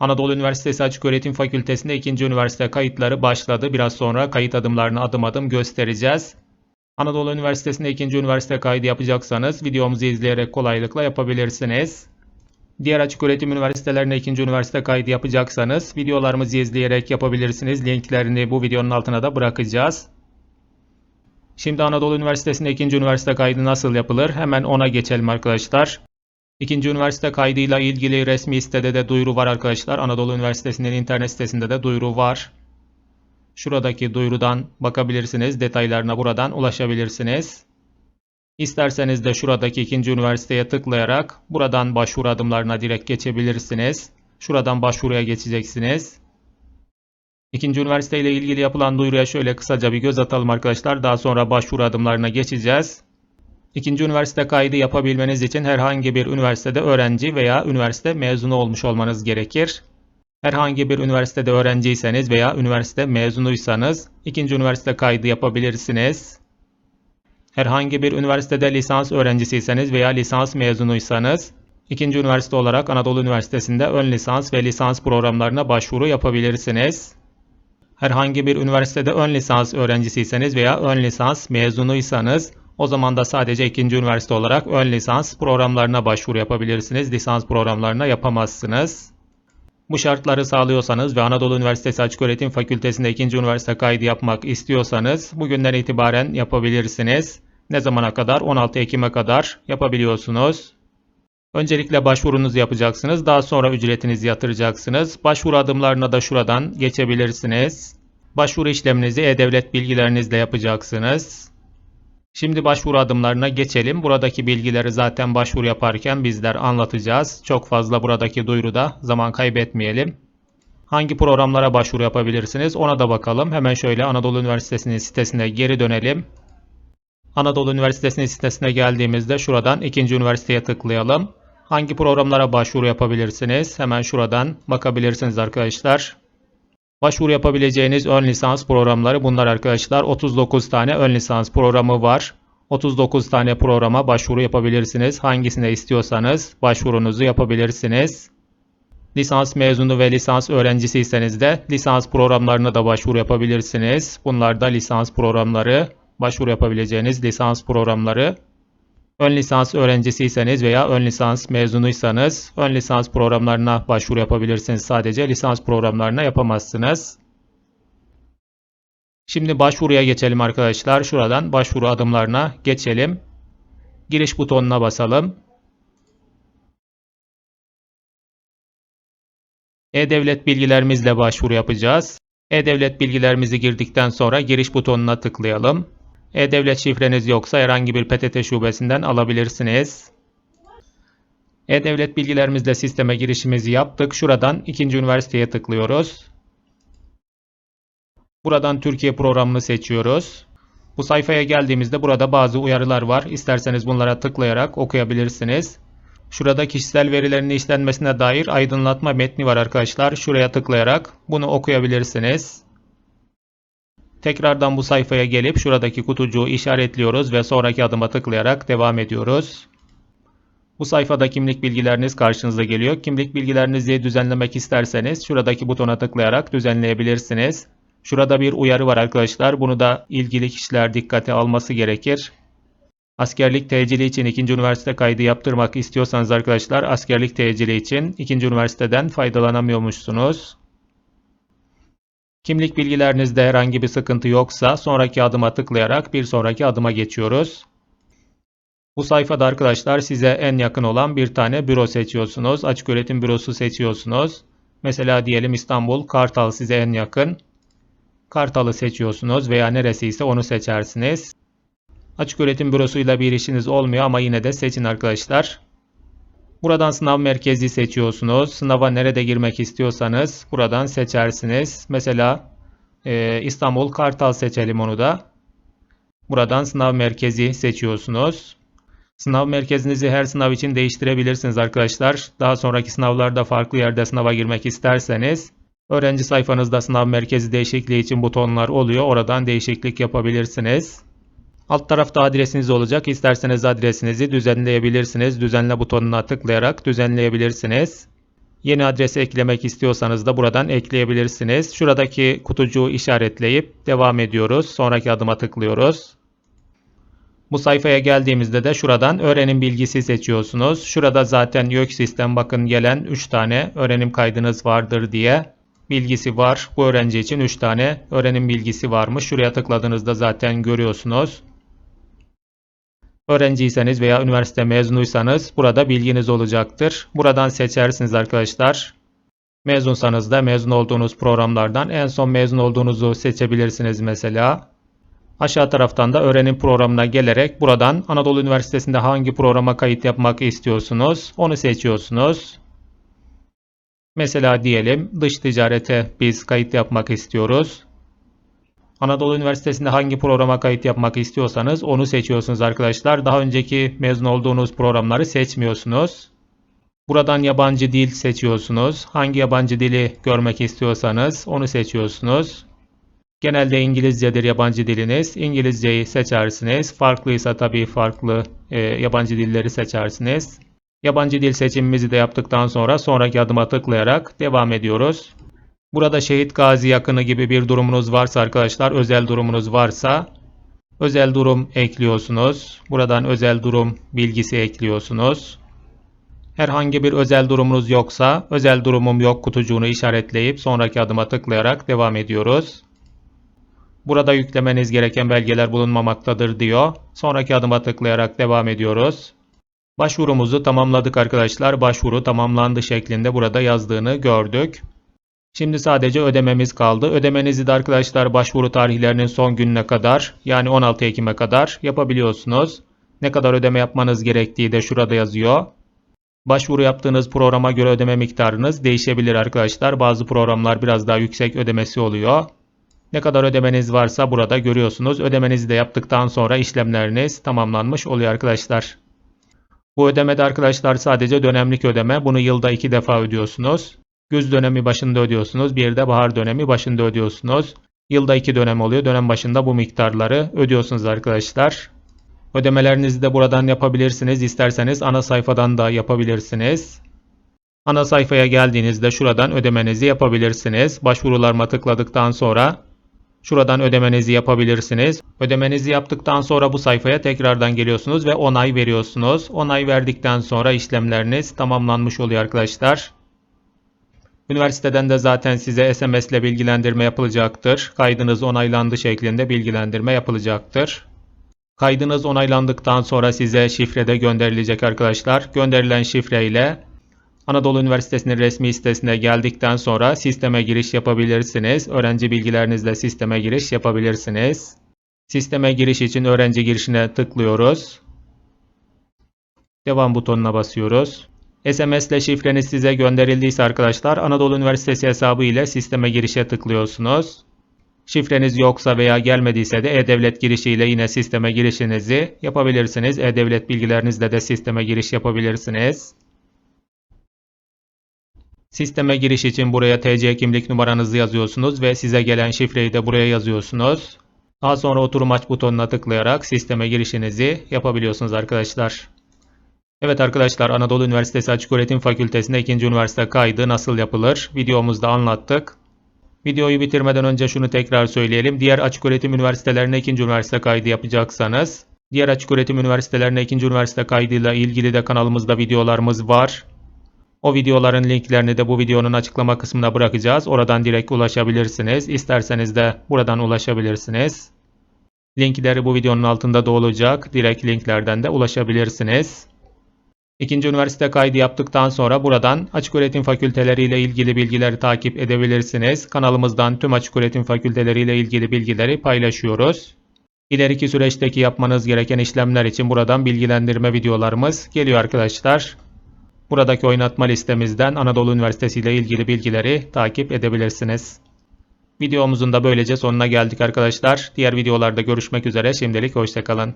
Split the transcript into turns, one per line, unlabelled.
Anadolu Üniversitesi Açıköğretim Fakültesi'nde ikinci üniversite kayıtları başladı. Biraz sonra kayıt adımlarını adım adım göstereceğiz. Anadolu Üniversitesi'nde ikinci üniversite kaydı yapacaksanız videomuzu izleyerek kolaylıkla yapabilirsiniz. Diğer açıköğretim üniversitelerine ikinci üniversite kaydı yapacaksanız videolarımızı izleyerek yapabilirsiniz. Linklerini bu videonun altına da bırakacağız. Şimdi Anadolu Üniversitesi'nde ikinci üniversite kaydı nasıl yapılır? Hemen ona geçelim arkadaşlar. İkinci üniversite kaydıyla ilgili resmi sitede de duyuru var arkadaşlar. Anadolu Üniversitesi'nin internet sitesinde de duyuru var. Şuradaki duyurudan bakabilirsiniz. Detaylarına buradan ulaşabilirsiniz. İsterseniz de şuradaki ikinci üniversiteye tıklayarak buradan başvuru adımlarına direkt geçebilirsiniz. Şuradan başvuruya geçeceksiniz. İkinci üniversite ile ilgili yapılan duyuruya şöyle kısaca bir göz atalım arkadaşlar. Daha sonra başvuru adımlarına geçeceğiz. İkinci üniversite kaydı yapabilmeniz için herhangi bir üniversitede öğrenci veya üniversite mezunu olmuş olmanız gerekir. Herhangi bir üniversitede öğrenciyseniz veya üniversite mezunuysanız ikinci üniversite kaydı yapabilirsiniz. Herhangi bir üniversitede lisans öğrencisiyseniz veya lisans mezunuysanız ikinci üniversite olarak Anadolu Üniversitesi'nde ön lisans ve lisans programlarına başvuru yapabilirsiniz. Herhangi bir üniversitede ön lisans öğrencisiyseniz veya ön lisans mezunuysanız o zaman da sadece ikinci üniversite olarak ön lisans programlarına başvuru yapabilirsiniz. Lisans programlarına yapamazsınız. Bu şartları sağlıyorsanız ve Anadolu Üniversitesi Açıköğretim Fakültesi'nde ikinci üniversite kaydı yapmak istiyorsanız bugünden itibaren yapabilirsiniz. Ne zamana kadar? 16 Ekim'e kadar yapabiliyorsunuz. Öncelikle başvurunuzu yapacaksınız. Daha sonra ücretinizi yatıracaksınız. Başvuru adımlarına da şuradan geçebilirsiniz. Başvuru işleminizi e-devlet bilgilerinizle yapacaksınız. Şimdi başvuru adımlarına geçelim. Buradaki bilgileri zaten başvuru yaparken bizler anlatacağız. Çok fazla buradaki duyuruda zaman kaybetmeyelim. Hangi programlara başvuru yapabilirsiniz ona da bakalım. Hemen şöyle Anadolu Üniversitesi'nin sitesine geri dönelim. Anadolu Üniversitesi'nin sitesine geldiğimizde şuradan ikinci üniversiteye tıklayalım. Hangi programlara başvuru yapabilirsiniz? Hemen şuradan bakabilirsiniz arkadaşlar. Başvuru yapabileceğiniz ön lisans programları bunlar arkadaşlar. 39 tane ön lisans programı var. 39 tane programa başvuru yapabilirsiniz. Hangisine istiyorsanız başvurunuzu yapabilirsiniz. Lisans mezunu ve lisans öğrencisiyseniz de lisans programlarına da başvuru yapabilirsiniz. Bunlar da lisans programları, başvuru yapabileceğiniz lisans programları. Ön lisans öğrencisiyseniz veya ön lisans mezunuysanız ön lisans programlarına başvuru yapabilirsiniz. Sadece lisans programlarına yapamazsınız. Şimdi başvuruya geçelim arkadaşlar. Şuradan başvuru adımlarına geçelim. Giriş butonuna basalım. E-Devlet bilgilerimizle başvuru yapacağız. E-Devlet bilgilerimizi girdikten sonra giriş butonuna tıklayalım. E-Devlet şifreniz yoksa herhangi bir PTT şubesinden alabilirsiniz. E-Devlet bilgilerimizle sisteme girişimizi yaptık. Şuradan ikinci üniversiteye tıklıyoruz. Buradan Türkiye programını seçiyoruz. Bu sayfaya geldiğimizde burada bazı uyarılar var. İsterseniz bunlara tıklayarak okuyabilirsiniz. Şurada kişisel verilerin işlenmesine dair aydınlatma metni var arkadaşlar. Şuraya tıklayarak bunu okuyabilirsiniz. Tekrardan bu sayfaya gelip şuradaki kutucuğu işaretliyoruz ve sonraki adıma tıklayarak devam ediyoruz. Bu sayfada kimlik bilgileriniz karşınıza geliyor. Kimlik bilgilerinizi düzenlemek isterseniz şuradaki butona tıklayarak düzenleyebilirsiniz. Şurada bir uyarı var arkadaşlar. Bunu da ilgili kişiler dikkate alması gerekir. Askerlik tecili için ikinci üniversite kaydı yaptırmak istiyorsanız arkadaşlar askerlik tecili için ikinci üniversiteden faydalanamıyormuşsunuz. Kimlik bilgilerinizde herhangi bir sıkıntı yoksa sonraki adıma tıklayarak bir sonraki adıma geçiyoruz. Bu sayfada arkadaşlar size en yakın olan bir tane büro seçiyorsunuz. Açık öğretim bürosu seçiyorsunuz. Mesela diyelim İstanbul Kartal size en yakın. Kartal'ı seçiyorsunuz veya neresiyse onu seçersiniz. Açık öğretim bürosuyla bir işiniz olmuyor ama yine de seçin arkadaşlar. Buradan sınav merkezi seçiyorsunuz. Sınava nerede girmek istiyorsanız buradan seçersiniz. Mesela e, İstanbul Kartal seçelim onu da. Buradan sınav merkezi seçiyorsunuz. Sınav merkezinizi her sınav için değiştirebilirsiniz arkadaşlar. Daha sonraki sınavlarda farklı yerde sınava girmek isterseniz öğrenci sayfanızda sınav merkezi değişikliği için butonlar oluyor. Oradan değişiklik yapabilirsiniz. Alt tarafta adresiniz olacak. İsterseniz adresinizi düzenleyebilirsiniz. Düzenle butonuna tıklayarak düzenleyebilirsiniz. Yeni adresi eklemek istiyorsanız da buradan ekleyebilirsiniz. Şuradaki kutucuğu işaretleyip devam ediyoruz. Sonraki adıma tıklıyoruz. Bu sayfaya geldiğimizde de şuradan öğrenim bilgisi seçiyorsunuz. Şurada zaten YÖK sistem bakın gelen 3 tane öğrenim kaydınız vardır diye bilgisi var. Bu öğrenci için 3 tane öğrenim bilgisi varmış. Şuraya tıkladığınızda zaten görüyorsunuz. Öğrenciyseniz veya üniversite mezunuysanız burada bilginiz olacaktır. Buradan seçersiniz arkadaşlar. Mezunsanız da mezun olduğunuz programlardan en son mezun olduğunuzu seçebilirsiniz mesela. Aşağı taraftan da öğrenim programına gelerek buradan Anadolu Üniversitesi'nde hangi programa kayıt yapmak istiyorsunuz onu seçiyorsunuz. Mesela diyelim dış ticarete biz kayıt yapmak istiyoruz. Anadolu Üniversitesi'nde hangi programa kayıt yapmak istiyorsanız onu seçiyorsunuz arkadaşlar. Daha önceki mezun olduğunuz programları seçmiyorsunuz. Buradan yabancı dil seçiyorsunuz. Hangi yabancı dili görmek istiyorsanız onu seçiyorsunuz. Genelde İngilizcedir yabancı diliniz. İngilizceyi seçersiniz. Farklıysa tabii farklı e, yabancı dilleri seçersiniz. Yabancı dil seçimimizi de yaptıktan sonra sonraki adıma tıklayarak devam ediyoruz. Burada şehit gazi yakını gibi bir durumunuz varsa arkadaşlar, özel durumunuz varsa özel durum ekliyorsunuz. Buradan özel durum bilgisi ekliyorsunuz. Herhangi bir özel durumunuz yoksa özel durumum yok kutucuğunu işaretleyip sonraki adıma tıklayarak devam ediyoruz. Burada yüklemeniz gereken belgeler bulunmamaktadır diyor. Sonraki adıma tıklayarak devam ediyoruz. Başvurumuzu tamamladık arkadaşlar. Başvuru tamamlandı şeklinde burada yazdığını gördük. Şimdi sadece ödememiz kaldı. Ödemenizi de arkadaşlar başvuru tarihlerinin son gününe kadar yani 16 Ekim'e kadar yapabiliyorsunuz. Ne kadar ödeme yapmanız gerektiği de şurada yazıyor. Başvuru yaptığınız programa göre ödeme miktarınız değişebilir arkadaşlar. Bazı programlar biraz daha yüksek ödemesi oluyor. Ne kadar ödemeniz varsa burada görüyorsunuz. Ödemenizi de yaptıktan sonra işlemleriniz tamamlanmış oluyor arkadaşlar. Bu ödemede arkadaşlar sadece dönemlik ödeme. Bunu yılda iki defa ödüyorsunuz. Güz dönemi başında ödüyorsunuz. Bir de bahar dönemi başında ödüyorsunuz. Yılda iki dönem oluyor. Dönem başında bu miktarları ödüyorsunuz arkadaşlar. Ödemelerinizi de buradan yapabilirsiniz. İsterseniz ana sayfadan da yapabilirsiniz. Ana sayfaya geldiğinizde şuradan ödemenizi yapabilirsiniz. Başvurularıma tıkladıktan sonra şuradan ödemenizi yapabilirsiniz. Ödemenizi yaptıktan sonra bu sayfaya tekrardan geliyorsunuz ve onay veriyorsunuz. Onay verdikten sonra işlemleriniz tamamlanmış oluyor arkadaşlar. Üniversiteden de zaten size SMS ile bilgilendirme yapılacaktır. Kaydınız onaylandı şeklinde bilgilendirme yapılacaktır. Kaydınız onaylandıktan sonra size şifre de gönderilecek arkadaşlar. Gönderilen şifre ile Anadolu Üniversitesi'nin resmi sitesine geldikten sonra sisteme giriş yapabilirsiniz. Öğrenci bilgilerinizle sisteme giriş yapabilirsiniz. Sisteme giriş için öğrenci girişine tıklıyoruz. Devam butonuna basıyoruz. SMS ile şifreniz size gönderildiyse arkadaşlar Anadolu Üniversitesi hesabı ile sisteme girişe tıklıyorsunuz. Şifreniz yoksa veya gelmediyse de e-devlet girişiyle yine sisteme girişinizi yapabilirsiniz. E-devlet bilgilerinizle de sisteme giriş yapabilirsiniz. Sisteme giriş için buraya TC kimlik numaranızı yazıyorsunuz ve size gelen şifreyi de buraya yazıyorsunuz. Daha sonra oturum aç butonuna tıklayarak sisteme girişinizi yapabiliyorsunuz arkadaşlar. Evet arkadaşlar Anadolu Üniversitesi Açıköğretim Fakültesi'nde 2. üniversite kaydı nasıl yapılır videomuzda anlattık. Videoyu bitirmeden önce şunu tekrar söyleyelim. Diğer açıköğretim üniversitelerine 2. üniversite kaydı yapacaksanız diğer açıköğretim üniversitelerine 2. üniversite kaydıyla ilgili de kanalımızda videolarımız var. O videoların linklerini de bu videonun açıklama kısmına bırakacağız. Oradan direkt ulaşabilirsiniz. İsterseniz de buradan ulaşabilirsiniz. Linkleri bu videonun altında da olacak. Direkt linklerden de ulaşabilirsiniz. İkinci üniversite kaydı yaptıktan sonra buradan açıköğretim fakülteleri ile ilgili bilgileri takip edebilirsiniz. Kanalımızdan tüm açıköğretim fakülteleri ile ilgili bilgileri paylaşıyoruz. İleriki süreçteki yapmanız gereken işlemler için buradan bilgilendirme videolarımız geliyor arkadaşlar. Buradaki oynatma listemizden Anadolu Üniversitesi ile ilgili bilgileri takip edebilirsiniz. Videomuzun da böylece sonuna geldik arkadaşlar. Diğer videolarda görüşmek üzere. Şimdilik hoşçakalın.